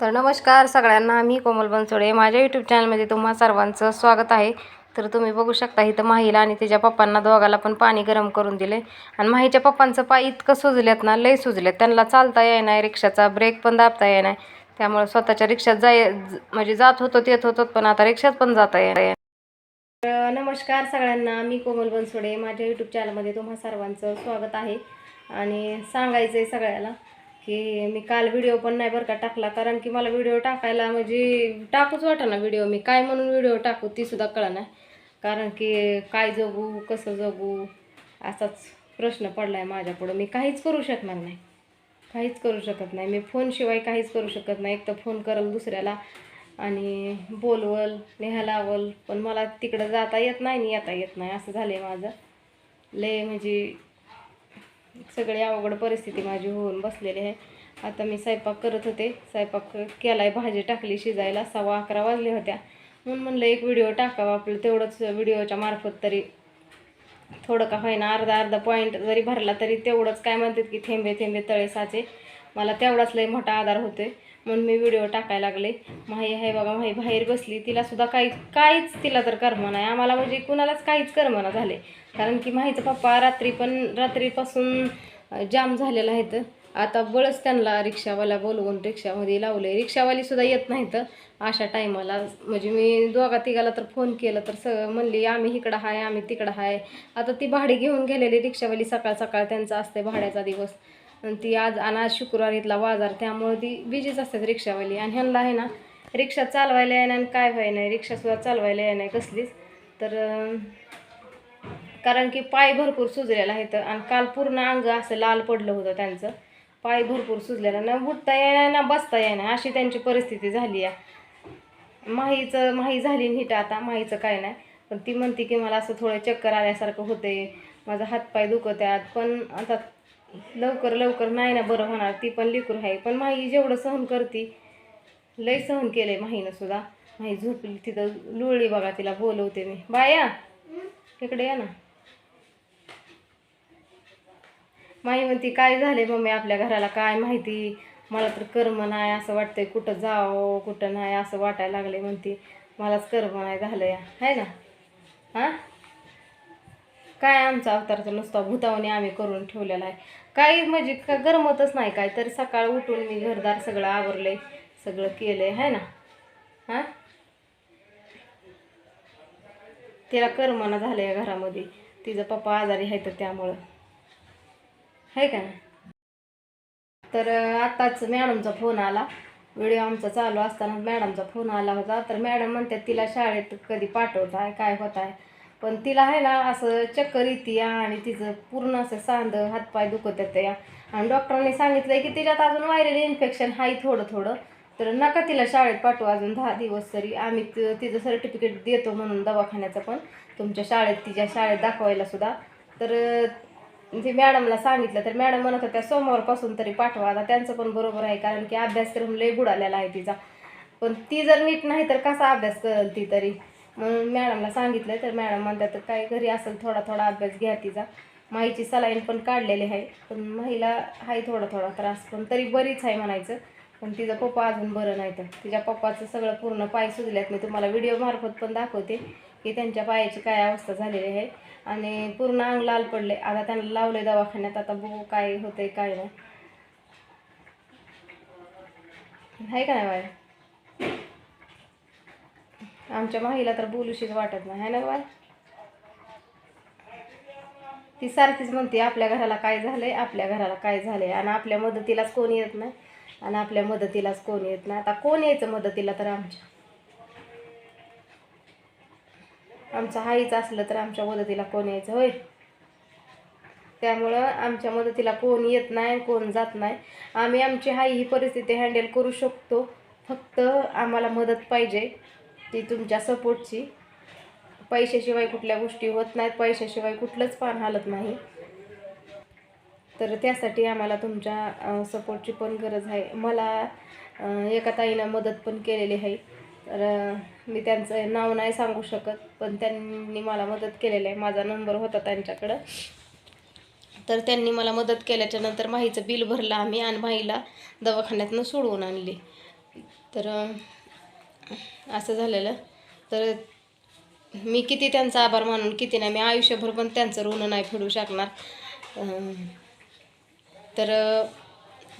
तर नमस्कार सगळ्यांना मी कोमल बनसोडे. माझ्या यूट्यूब चॅनलमध्ये तुम्हा सर्वांचं स्वागत आहे. तर तुम्ही बघू शकता इथं माहीला आणि तिच्या पप्पांना दोघाला पण पाणी गरम करून दिले आणि माहीच्या पप्पांचं पाय इतकं सुजलेत ना लय सुजलेत. त्यांना चालता येणार रिक्षाचा ब्रेक पण दाबता येणार त्यामुळे स्वतःच्या रिक्षात जाय म्हणजे जात होतो येत होतो पण आता रिक्षात पण जाता येणार नमस्कार सगळ्यांना मी कोमल बनसोडे. माझ्या यूट्यूब चॅनलमध्ये तुम्हा सर्वांचं स्वागत आहे. आणि सांगायचं आहे सगळ्याला की मी काल व्हिडिओ पण नाही बरं का टाकला कारण की मला व्हिडिओ टाकायला म्हणजे टाकूच वाटा व्हिडिओ मी. काय म्हणून व्हिडिओ टाकू तीसुद्धा कळा नाही कारण की काय जगू कसं जगू असाच प्रश्न पडला आहे माझ्यापुढं मी काहीच करू शकणार नाही. काहीच करू शकत नाही. मी फोनशिवाय काहीच करू शकत नाही. एक तर फोन करल दुसऱ्याला आणि बोलवल नेहा लावल. पण मला तिकडं जाता येत नाही आणि येता येत नाही. असं झालं आहे माझं. लय म्हणजे सगळी अवघड परिस्थिती माझी होऊन बसलेली आहे. आता मी स्वयंपाक करत होते. स्वयंपाक केलाय भाजी टाकली शिजायला सव्वा अकरा वाजले होत्या. म्हणून म्हणलं एक व्हिडिओ टाकावा आपलं तेवढंच व्हिडिओच्या मार्फत तरी. थोडं का होईना अर्धा अर्धा पॉईंट जरी भरला तरी तेवढंच. काय म्हणतात की थेंबे थेंबे तळे साचे. मला तेवढाच लय मोठा आधार होते म्हणून मी व्हिडिओ टाकायला लागले. माही आहे बघा माही बाहेर बसली. तिला सुद्धा काही काहीच तिला तर कर्म नाही. आम्हाला म्हणजे कुणालाच काहीच कर्मना झाले. कारण की माहीचं पप्पा रात्री पण रात्रीपासून जाम झालेला आहे तर. आता बळच त्यांना रिक्षावाला बोलवून रिक्षामध्ये लावले रिक्षावालीसुद्धा येत नाहीत. अशा टायमाला म्हणजे मी दोघा तिघाला तर फोन केलं तर स म्हणली आम्ही इकडं आहे आम्ही तिकडं आहे आता ती भाडी घेऊन गेलेली रिक्षावाली सकाळ सकाळ त्यांचा असते भाड्याचा दिवस. ती आज आणि आज शुक्रवार इथला बाजार त्यामुळे ती बिजीच असतात रिक्षावाली. आणि ह्यांना आहे ना रिक्षा चालवायला येणार आणि काय व्हाय नाही रिक्षासुद्धा चालवायला येणार नाही कसलीच. तर कारण की पाय भरपूर सुजलेला आहे तर आणि काल पूर्ण अंग असं लाल पडलं होतं त्यांचं. पाय भरपूर सुजलेला ना उठता येणार ना बसता येणार अशी त्यांची परिस्थिती झाली आहे. माहीचं माही झाली नीट आता माहीचं काय नाही. पण ती म्हणते की मला असं थोडं चक्कर आल्यासारखं होते माझा हातपाय दुखत्यात पण आता लवकर लवकर नाही ना बरं होणार ती पण लिकूर आहे. पण माही जेवढं सहन करते लय सहन केलंय माहीनं सुद्धा. माही झोपली तिथं लुळली बघा तिला बोलवते मी. बाया इकडे या ना. माही म्हणती काय झाले मम्मी आपल्या घराला? काय माहिती? मला तर कर्म नाही असं वाटतंय कुठं जावं कुठं नाही असं वाटायला लागले म्हणती मलाच कर्म नाही झालं या है ना? हां? काय आमचा अवतारचा नुसता भूतावणी आम्ही करून ठेवलेला आहे. काही म्हणजे का गरमतच नाही काय तर सकाळ उठून मी घरदार सगळं आवरलंय सगळं केलंय है ना? हां? तिला करमना झालं या घरामध्ये. तिचं पप्पा आजारी आहे तर त्यामुळं. आहे का ना तर आत्ताच मॅडमचा फोन आला. व्हिडिओ आमचा चालू असताना मॅडमचा फोन आला होता. तर मॅडम म्हणतात तिला शाळेत कधी पाठवत आहे काय होत आहे पण तिला आहे ना असं चक्कर येते आणि तिचं पूर्ण असं सांद हातपाय दुखत येते या. आणि डॉक्टरांनी सांगितलं की तिच्यात अजून व्हायरल इन्फेक्शन आहे थोडं थोडं. तर नका तिला शाळेत पाठवू अजून दहा दिवस तरी. आम्ही तिचं सर्टिफिकेट देतो म्हणून दवाखान्याचं पण. तुमच्या शाळेत तिच्या शाळेत दाखवायला सुद्धा. तर अं, ते मॅडमला सांगितलं तर मॅडम म्हणत होत्या सोमवारपासून तरी पाठवा. आता त्यांचं पण बरोबर आहे कारण की अभ्यासक्रम लय बुडालेला आहे तिचा. पण ती जर नीट नाही तर कसा अभ्यास करेल ती तरी? म्हणून मॅडमला सांगितलं तर मॅडम म्हणतात तर काय घरी असेल थोडा थोडा अभ्यास घ्या तिचा. माईची सलाईन पण काढलेली आहे पण महिला आहे थोडा थोडा त्रास पण तरी बरीच आहे म्हणायचं. पण तिचा पप्पा अजून बरं नाही तर तिच्या पप्पाचं सगळं पूर्ण पाय सुजल्यात. मी तुम्हाला व्हिडिओमार्फत पण दाखवते की त्यांच्या पायाची काय अवस्था झालेली आहे. आणि पूर्ण अंग लाल पडले आता त्यांना लावले दवाखान्यात. आता बघू काय होतंय काय नाही. आहे का नाही बाय आमच्या माहीला तर बोलूशीच वाटत नाही है ना बाय ती सारखीच म्हणते आपल्या घराला काय झालंय आपल्या घराला काय झालंय? आणि आपल्या मदतीलाच कोण येत नाही आणि आपल्या मदतीलाच कोण येत नाही. आता कोण यायचं मदतीला तर आमच्या? आमचं हाईच असलं तर आमच्या मदतीला कोण यायचं होय? त्यामुळं आमच्या मदतीला कोण येत नाही कोण जात नाही. आम्ही आमची हाई ही परिस्थिती हँडल करू शकतो. फक्त आम्हाला मदत पाहिजे. ती तुमच्या सपोर्टची. पैशाशिवाय कुठल्या गोष्टी होत नाहीत पैशाशिवाय कुठलंच पान हालत नाही. तर त्यासाठी आम्हाला तुमच्या सपोर्टची पण गरज आहे. मला एका ताईनं मदत पण केलेली आहे. तर मी त्यांचं नाव नाही सांगू शकत पण त्यांनी मला मदत केलेली आहे. माझा नंबर होता त्यांच्याकडं. तर त्यांनी मला मदत केल्याच्यानंतर माहीचं बिल भरलं आम्ही आणि माहीला दवाखान्यातनं सोडवून आणली. तर असं झालेलं. तर मी किती त्यांचा आभार मानून किती नाही मी आयुष्यभर पण त्यांचं ऋण नाही फेडू शकणार. तर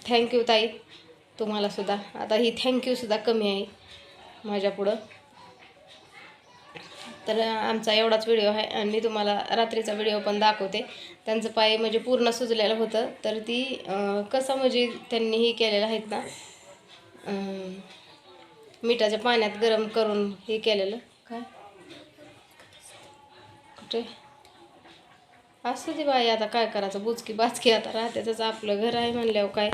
थँक्यू ताई तुम्हाला सुद्धा. आता ही थँक्यूसुद्धा कमी आहे माझ्या पुढं. तर आमचा एवढाच व्हिडिओ आहे आणि मी तुम्हाला रात्रीचा व्हिडिओ पण दाखवते. त्यांचं पाय म्हणजे पूर्ण सुजलेलं होतं. तर ती कसं म्हणजे त्यांनी हे केलेलं आहेत ना मिठाच्या पाण्यात गरम करून हे केलेलं. काय? कुठे? असू दे बाई आता काय करायचं? बुचकी बाचकी आता राहत्याचंच आपलं घर आहे म्हणल्यावर काय?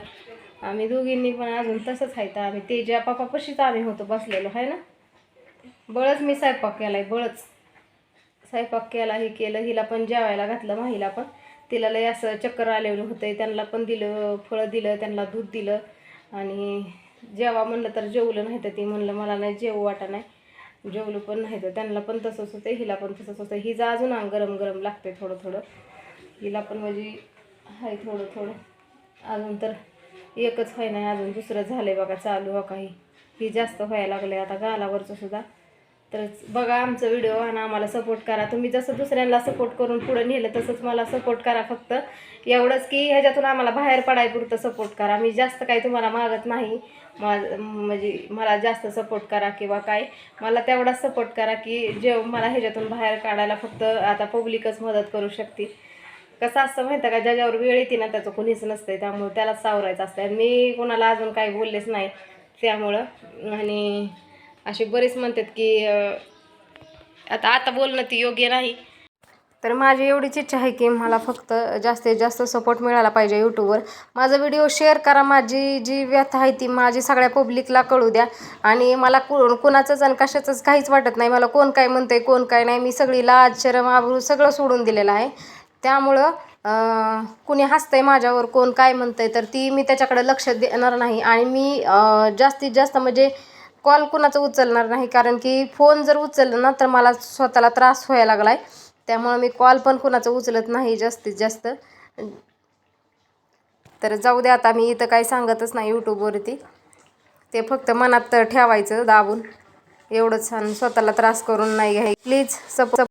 आम्ही दोघींनी पण अजून तसंच आहे तर आम्ही ते ज्या पप्पापाशीच आम्ही होतो बसलेलो आहे ना? बळच मी स्वयंपाक केला आहे बळच. स्वयंपाक केला हे केलं हिला पण जेवायला घातलं माहीला पण. तिला लय असं चक्कर आलेलं होतं त्यांना पण दिलं फळं दिलं त्यांना दूध दिलं आणि जेवा म्हणलं तर जेवलं नाही तर ती म्हणलं मला नाही जेवू वाटा नाही. जेवलं पण नाही तर त्यांना पण तसंच होतं हिला पण तसंच होतं. हिचं अजून अंग गरम गरम लागते थोडं थोडं. हिला पण म्हणजे आहे थोडं थोडं. अजून तर एकच व्हाय नाही अजून दुसरं झालंय बघा चालू हो काही. ही जास्त व्हायला लागले आता गालावरचं सुद्धा. तर बघा आमचं व्हिडिओ आणि आम्हाला सपोर्ट करा. तुम्ही जसं दुसऱ्यांना सपोर्ट करून पुढे नेलं तसंच मला सपोर्ट करा फक्त. एवढंच की ह्याच्यातून आम्हाला बाहेर पडायपुरतं सपोर्ट करा. मी जास्त काही तुम्हाला मागत नाही. मा म्हणजे मला जास्त सपोर्ट करा किंवा काय मला तेवढाच सपोर्ट करा की जे मला ह्याच्यातून बाहेर काढायला फक्त आता पब्लिकच मदत करू शकते कसं असतं माहितं का ज्याच्यावर वेळ येते ना त्याचं कोणीच नसतंय त्यामुळं त्यालाच सावरायचं असतं मी कोणाला अजून काही बोललेच नाही त्यामुळं. आणि असे बरेच म्हणतात की आता आता बोलणं ती योग्य नाही. तर माझी एवढीच इच्छा आहे की मला फक्त जास्तीत जास्त सपोर्ट मिळाला पाहिजे यूट्यूबवर माझा व्हिडिओ शेअर करा माझी जी व्यथा आहे ती माझी सगळ्या पब्लिकला कळू द्या. आणि मला को कुणाचंच आणि कशाचंच काहीच वाटत नाही. मला कोण काय म्हणतंय कोण काय नाही. मी सगळी लाज शरम आबरू सगळं सोडून दिलेलं आहे. त्यामुळं कुणी हसतंय माझ्यावर कोण काय म्हणतंय तर ती मी त्याच्याकडे लक्ष देणार नाही. आणि मी जास्तीत जास्त म्हणजे कॉल कुणाचं उचलणार नाही. कारण की फोन जर उचलला ना तर मला स्वतःला त्रास व्हायला लागला आहे त्यामुळं मी कॉल पण कुणाचं उचलत नाही जास्तीत जास्त. तर जाऊ दे आता मी इथं काही सांगतच नाही यूट्यूबवरती ते फक्त मनात ठेवायचं दाबून. एवढंच आणि स्वतःला त्रास करून नाही घ्याय प्लीज सप